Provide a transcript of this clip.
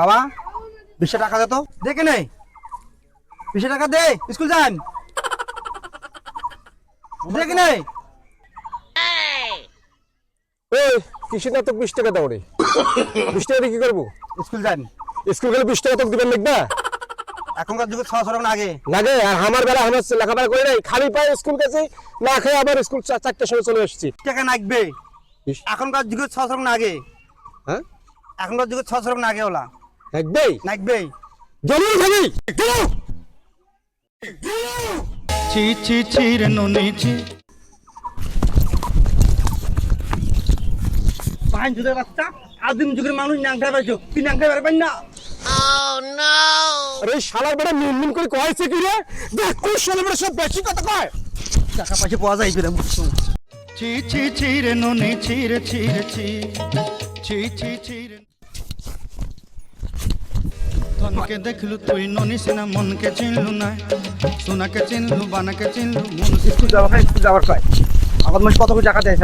বাবা বিশটা টাকা দে তো। দেখে নেই? বিশটা টাকা দে স্কুল যান। দেখে নেই? এই না তো বিশ টাকা দাও রে। বিশ টাকা দিয়ে কি করব? স্কুল যান। স্কুল গেলে বিশ টাকা তোকে দিবেন লিখবা এখনকার যুগে টাকা না আগে। লাগে আর আমার বেলা আমার লেখাপড়া করে নাই খালি পায়ে স্কুল গেছে না খেয়ে আবার স্কুল চা- চারটার সময় চলে এসেছি। টাকা ইস, এখনকার যুগে টাকা না আগে। হ্যাঁ? এখনকার যুগে টাকা না আগে ওলা। একদমই নাকবে জমিয়ে খাবি গেলো ছি ছি ছি রে ননি ছি। পাঁচ যুগের বাচ্চা আদিম যুগের মানুষ ন্যাংটা পাইছো। তুই ন্যাংটা পারবেন না? আরে এই শালার বেটা মিন মিন করে কয়েছে কি রে? দেখ কোন বেটা সব বেশি কথা কয়। টাকা পয়সা পাওয়া যায় ফিরে ছি ছি ছি রে ননি ছি রে ছি রে ছি। ছি ছি ছি রে ধনকে দেখলু তুই ননি সিনা, মনকে চিনলু না সোনাকে চিনলু, বানাকে চিনলু, মন একটু যাওয়া একটু যাওয়ার কয় আমার মানুষ কত জায়গা দেয়